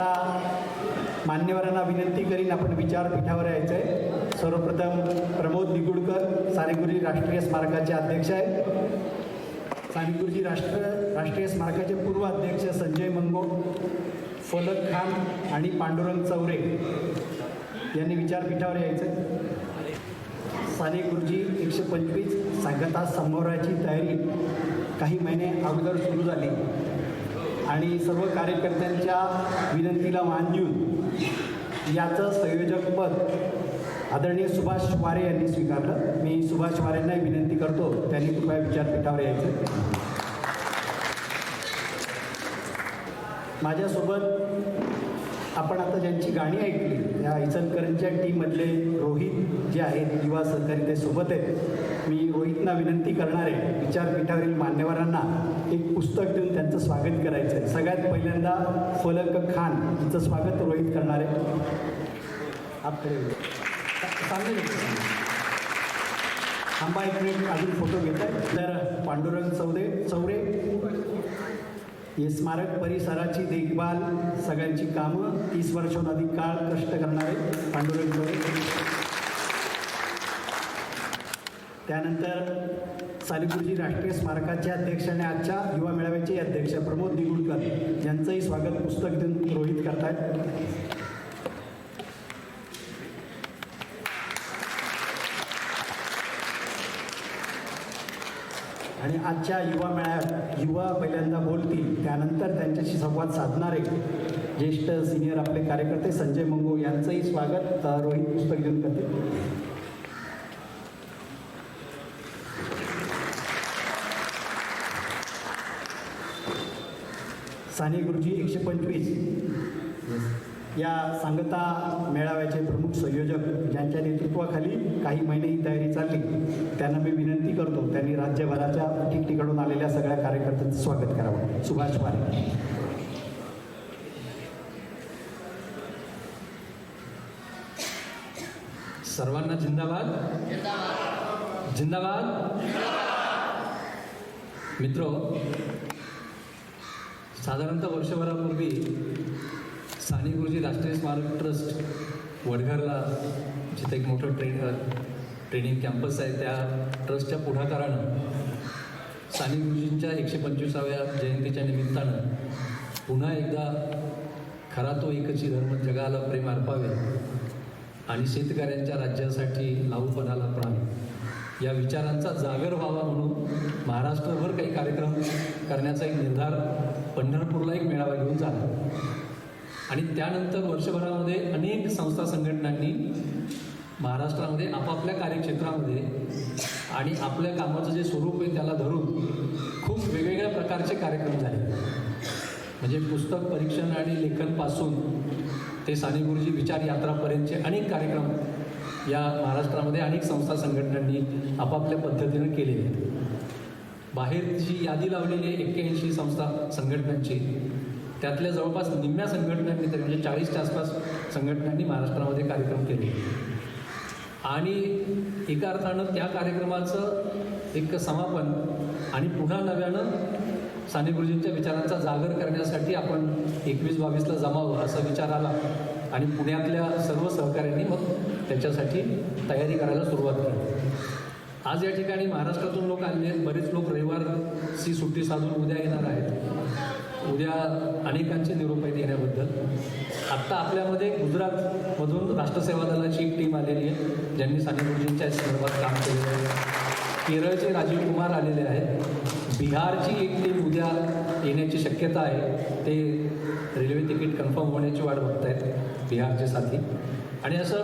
आता मान्यवरांना विनंती करीन आपण विचारपीठावर यायचं आहे सर्वप्रथम प्रमोद निगुडकर सानेगुरुजी राष्ट्रीय स्मारकाचे अध्यक्ष आहे सानेगुरुजी राष्ट्र राष्ट्रीय स्मारकाचे पूर्व अध्यक्ष संजय मंगो फलक खान आणि पांडुरंग चौरे यांनी विचारपीठावर यायचं आहे साने गुरुजी एकशे पंचवीस सांगता समोराची तयारी काही महिने अगोदर सुरू झाली. आणि सर्व कार्यकर्त्यांच्या विनंतीला मान देऊन याचं संयोजकपद आदरणीय सुभाष वारे यांनी स्वीकारलं. मी सुभाष वारेंना विनंती करतो त्यांनी कृपया विचारपीठावर यायचं. माझ्यासोबत आपण आता ज्यांची गाणी ऐकली या इचलकरंजीच्या टीममधले रोहित जे आहेत युवा सहकारी ते सोबत आहेत मी रोहितना विनंती करणार आहे विचारपीठावरील मान्यवरांना एक पुस्तक देऊन त्यांचं स्वागत करायचं आहे. सगळ्यात पहिल्यांदा फलक खान हिचं स्वागत रोहित करणार आहे. थांबा एक मिनिट अजून फोटो घेत आहे तर पांडुरंग चौदे चौरे. हे स्मारक परिसराची देखभाल सगळ्यांची कामं तीस वर्षाहून अधिक काळ कष्ट करणारे पांडुरंग त्यानंतर सालिगुरुजी राष्ट्रीय स्मारकाचे अध्यक्ष आणि आजच्या युवा मेळाव्याचे अध्यक्ष प्रमोद दिगुडकर यांचंही स्वागत पुस्तक देऊन रोहित करतायत. आणि आजच्या युवा मेळ्यात युवा पहिल्यांदा बोलतील त्यानंतर त्यांच्याशी संवाद साधणारे ज्येष्ठ सिनियर आपले कार्यकर्ते संजय मंगो यांचंही स्वागत. रोहित पुस्तक घेऊन करते साने गुरुजी एकशे पंचवीस. या सांगता मेळाव्याचे प्रमुख संयोजक ज्यांच्या नेतृत्वाखाली काही महिने ही तयारी चालली त्यांना मी विनंती करतो त्यांनी राज्यभराच्या ठिकठिकाणून आलेल्या सगळ्या कार्यकर्त्यांचं स्वागत करावं. सुभाष पारे सर्वांना जिंदाबाद. जिंदाबाद. मित्र साधारणतः वर्षभरापूर्वी साने गुरुजी राष्ट्रीय स्मारक ट्रस्ट वडघरला जिथे एक मोठं ट्रेन ट्रेनिंग कॅम्पस आहे त्या ट्रस्टच्या पुढाकारानं साने गुरुजींच्या एकशे पंचवीसाव्या जयंतीच्या निमित्तानं पुन्हा एकदा खरा तो एकची धर्म जगाला प्रेम अर्पावे आणि शेतकऱ्यांच्या राज्यासाठी लावूपणाला प्राण. या विचारांचा जागर व्हावा म्हणून महाराष्ट्रभर काही कार्यक्रम करण्याचा एक निर्धार पंढरपूरला एक मेळावा घेऊन झाला. आणि त्यानंतर वर्षभरामध्ये अनेक संस्था संघटनांनी महाराष्ट्रामध्ये आपापल्या कार्यक्षेत्रामध्ये आणि आपल्या कामाचं जे स्वरूप आहे त्याला धरून खूप वेगवेगळ्या प्रकारचे कार्यक्रम झाले. म्हणजे पुस्तक परीक्षण आणि लेखनपासून ते साने गुरुजी विचार यात्रापर्यंतचे अनेक कार्यक्रम या महाराष्ट्रामध्ये अनेक संस्था संघटनांनी आपापल्या पद्धतीनं केलेले आहेत. बाहेर जी यादी लावलेली आहे एक्क्याऐंशी संस्था संघटनांची. त्यातल्या जवळपास निम्म्या संघटनांनी तरी म्हणजे चाळीसच्या आसपास संघटनांनी महाराष्ट्रामध्ये कार्यक्रम केले. आणि एका अर्थानं त्या कार्यक्रमाचं एक समापन आणि पुन्हा नव्यानं साने गुरुजींच्या विचारांचा जागर करण्यासाठी आपण एकवीस बावीसला जमावं असा विचार आला. आणि पुण्यातल्या सर्व सहकाऱ्यांनी मग त्याच्यासाठी तयारी करायला सुरुवात केली. आज या ठिकाणी महाराष्ट्रातून लोक आले आहेत. बरेच लोक रविवारची सुट्टी साधून उद्या येणार आहेत. उद्या अनेकांचे निरोप आहेत येण्याबद्दल आत्ता आपल्यामध्ये गुजरातमधून राष्ट्रसेवा दलाची एक टीम आलेली आहे. ज्यांनी साने गुरुजींच्या संदर्भात काम केलेलं आहे. केरळचे राजीव कुमार आलेले आहेत. बिहारची एक टीम उद्या येण्याची शक्यता आहे. ते रेल्वे तिकीट कन्फर्म होण्याची वाट बघत आहेत बिहारचे साथी. आणि असं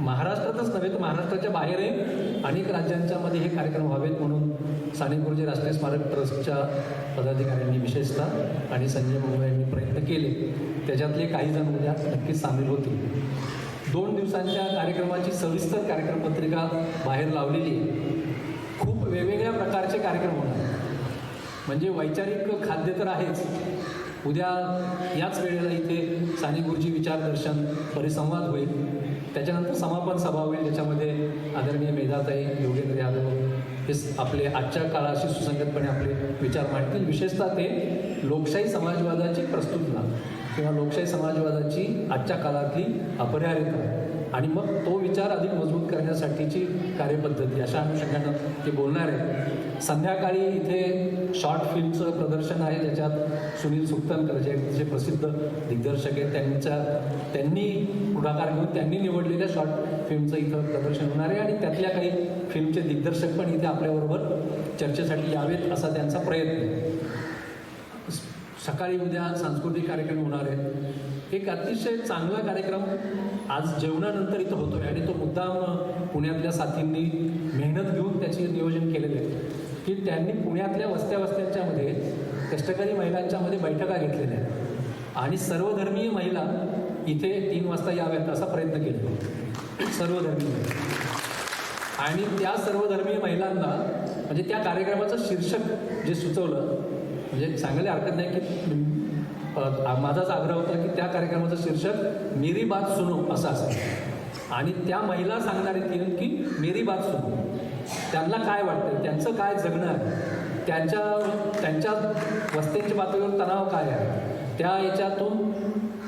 महाराष्ट्रातच नव्हे तर महाराष्ट्राच्या बाहेरही अनेक राज्यांच्यामध्ये हे कार्यक्रम व्हावेत म्हणून साने गुरुजी राष्ट्रीय स्मारक ट्रस्टच्या पदाधिकाऱ्यांनी विशेषतः आणि संजय मुंबई यांनी प्रयत्न केले. त्याच्यातले काही जण उद्या नक्कीच सामील होतील. दोन दिवसांच्या कार्यक्रमाची सविस्तर कार्यक्रम पत्रिका बाहेर लावलेली खूप वेगवेगळ्या प्रकारचे कार्यक्रम होणार. म्हणजे वैचारिक खाद्य तर आहेच. उद्या याच वेळेला इथे साने गुरुजी विचारदर्शन परिसंवाद होईल. त्याच्यानंतर समापन सभा होईल ज्याच्यामध्ये आदरणीय मेधाताई योगेंद्र यादव हे आपले आजच्या काळाशी सुसंगतपणे आपले विचार मांडतील. विशेषतः ते लोकशाही समाजवादाची प्रस्तुतला किंवा लोकशाही समाजवादाची आजच्या काळातली अपरिहार्यता आणि मग तो विचार अधिक मजबूत करण्यासाठीची कार्यपद्धती अशा अनुषंगानं ते बोलणार आहे संध्याकाळी इथे शॉर्ट फिल्मचं प्रदर्शन आहे ज्याच्यात सुनील सुक्तनकर जे जे प्रसिद्ध दिग्दर्शक आहेत त्यांच्या त्यांनी पुढाकार घेऊन त्यांनी निवडलेल्या शॉर्ट फिल्मचं इथं प्रदर्शन होणार आहे. आणि त्यातल्या काही फिल्मचे दिग्दर्शक पण इथे आपल्याबरोबर चर्चेसाठी यावेत असा त्यांचा प्रयत्न आहे. सकाळी उद्या सांस्कृतिक कार्यक्रम होणार आहेत. एक अतिशय चांगला कार्यक्रम आज जेवणानंतर इथं होतो आहे आणि तो मुद्दाम पुण्यातल्या साथींनी मेहनत घेऊन त्याचे नियोजन केलेलं आहे. की त्यांनी पुण्यातल्या वस्त्या वस्त्यांच्यामध्ये कष्टकरी महिलांच्यामध्ये बैठका घेतलेल्या आहेत. आणि सर्वधर्मीय महिला इथे तीन वाजता याव्यात असा प्रयत्न केला सर्वधर्मीय आणि त्या सर्वधर्मीय महिलांना म्हणजे त्या कार्यक्रमाचं शीर्षक जे सुचवलं म्हणजे सांगायला हरकत नाही की माझाच आग्रह होता की त्या कार्यक्रमाचं शीर्षक मेरी बात सुनो असं असेल आणि त्या महिला सांगणार आहेत की मेरी बात सुनो. त्यांना काय वाटतं त्यांचं काय जगणं आहे? त्यांच्या त्यांच्या वस्त्यांच्या पातळीवर तणाव काय आहे? त्या याच्यातून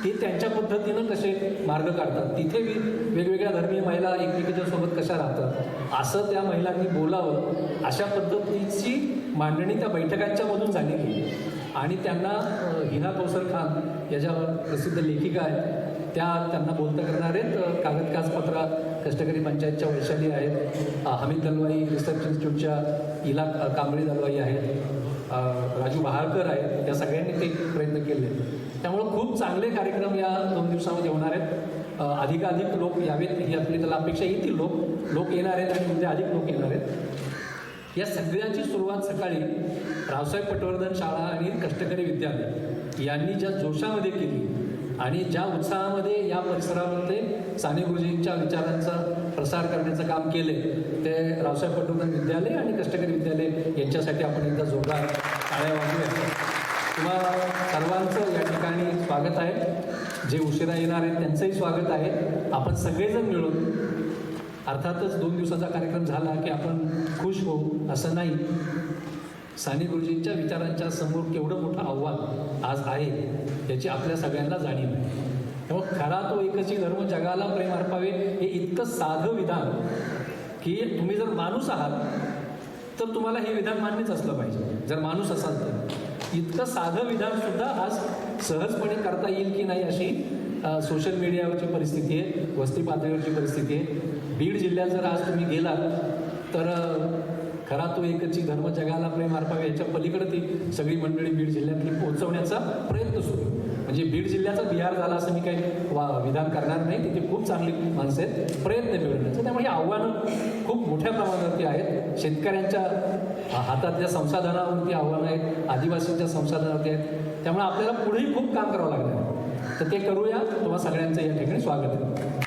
ते त्यांच्या पद्धतीनं कसे मार्ग काढतात. तिथे वेगवेगळ्या धर्मीय महिला एकमेकीच्या सोबत कशा राहतात? असं त्या महिलांनी बोलावं अशा पद्धतीची मांडणी त्या बैठकांच्यामधून झाली झालेली आणि त्यांना हिना कौसर खान याच्यावर प्रसिद्ध लेखिका आहेत त्या त्यांना बोलता करणार आहेत. कागद कष्टकरी पंचायतच्या वैशाली आहेत. हमीद दलवाई रिसर्च इन्स्टिट्यूटच्या इला कांबळी दलवाई आहेत. राजू बहाळकर आहेत. या सगळ्यांनी ते प्रयत्न केले. त्यामुळं खूप चांगले कार्यक्रम या दोन दिवसामध्ये होणार आहेत. अधिकाधिक लोक यावेत. ही आपली त्याला अपेक्षा येतील लोक लोक येणार आहेत आणि म्हणजे अधिक लोक येणार आहेत. या सगळ्यांची सुरुवात सकाळी रावसाहेब पटवर्धन शाळा आणि कष्टकरी विद्यालय यांनी ज्या जोशामध्ये केली आणि ज्या उत्साहामध्ये या परिसरामध्ये साने गुरुजींच्या विचारांचा प्रसार करण्याचं काम केले ते रावसाहेब पटोकर विद्यालय आणि कष्टकरी विद्यालय यांच्यासाठी आपण एकदा जोरदार टाळ्या वाजूया किंवा सर्वांचं या ठिकाणी स्वागत आहे. जे उशिरा येणार आहेत त्यांचंही स्वागत आहे. आपण सगळेजण मिळून अर्थातच दोन दिवसाचा कार्यक्रम झाला की आपण खुश होऊ असं नाही. साने गुरुजींच्या विचारांच्या समोर केवढं मोठं आव्हान आज आहे याची आपल्या सगळ्यांना जाणीव आहे. त्यामुळे खरा तो एकची धर्म जगाला प्रेम अर्पावे हे इतकं साधं विधान की तुम्ही जर माणूस आहात तर तुम्हाला हे विधान मान्यच असलं पाहिजे. जर माणूस असाल तर. इतकं साधं विधानसुद्धा आज सहजपणे करता येईल की नाही अशी सोशल मीडियावरची परिस्थिती आहे वस्ती पातळीवरची परिस्थिती आहे. बीड जिल्ह्यात जर आज तुम्ही गेलात तर खरा तो एकची धर्म जगाला प्रेम अर्पावे याच्या पलीकडे ती सगळी मंडळी बीड जिल्ह्यातली पोहोचवण्याचा प्रयत्न सुरू म्हणजे बीड जिल्ह्याचा बिहार झाला असं मी काही वा विधान करणार नाही तिथे खूप चांगली माणसं आहेत प्रयत्न मिळवण्याचं त्यामुळे ही आव्हानं खूप मोठ्या प्रमाणावरती आहेत. शेतकऱ्यांच्या हातातल्या संसाधनावरती आव्हानं आहेत आदिवासींच्या संसाधनावरती आहेत. त्यामुळे आपल्याला पुढेही खूप काम करावं लागणार आहे. तर ते करूया. तुम्हा सगळ्यांचं या ठिकाणी स्वागत आहे.